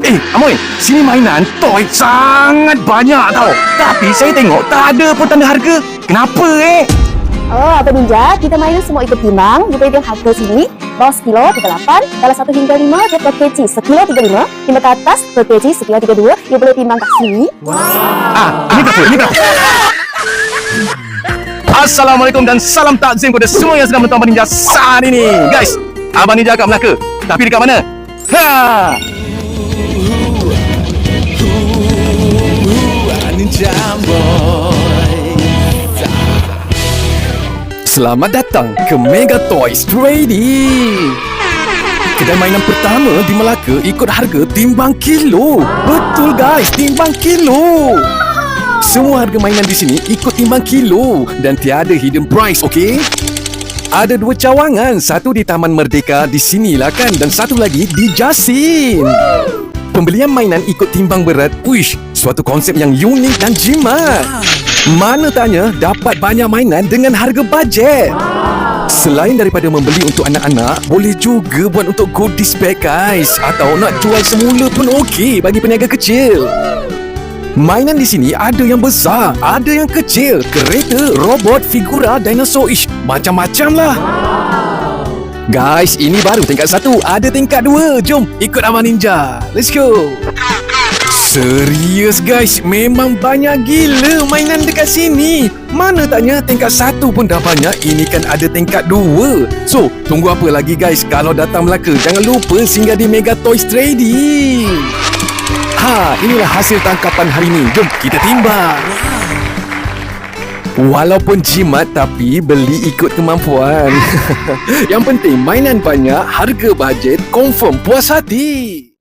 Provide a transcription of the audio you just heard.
Eh, Amoy, sini mainan toy sangat banyak tau. Tapi saya tengok tak ada pun tanda harga. Kenapa eh? Oh, Abang Ninja, kita main semua ikut timbang. Dia boleh tengok harga sini. Bawah sekilo, 38. Kalau 1 hingga 5, dia per kg sekilo 35. Timbang ke atas, per kg sekilo 32. Dia boleh timbang kat sini. Ah, ini berapa? Ini berapa? Assalamualaikum dan salam takzim kepada semua yang sedang menonton Abang Ninja saat ini. Guys, Abang Ninja kat Melaka. Tapi dekat mana? Ha! Selamat datang ke Mega Toys Trading. Kedai mainan pertama di Melaka ikut harga timbang kilo. Betul guys, timbang kilo. Semua harga mainan di sini ikut timbang kilo dan tiada hidden price, okey? Ada dua cawangan, satu di Taman Merdeka di sinilah kan dan satu lagi di Jasin. Pembelian mainan ikut timbang berat, wish, suatu konsep yang unik dan jimat. Mana tanya dapat banyak mainan dengan harga bajet. Selain daripada membeli untuk anak-anak, boleh juga buat untuk goodies bag guys. Atau nak jual semula pun okey bagi peniaga kecil. Mainan di sini ada yang besar, ada yang kecil, kereta, robot, figura, dinosaur, ish, macam-macam lah. Guys, ini baru tingkat satu, ada tingkat dua. Jom ikut Abang Ninja. Let's go. Serius guys, memang banyak gila mainan dekat sini. Mana tanya tingkat satu pun dah banyak, ini kan ada tingkat dua. So, tunggu apa lagi guys? Kalau datang Melaka, jangan lupa singgah di Mega Toys Trading. Ha, inilah hasil tangkapan hari ini. Jom kita timbang. Walaupun jimat tapi beli ikut kemampuan. Yang penting mainan banyak, harga bajet, confirm puas hati.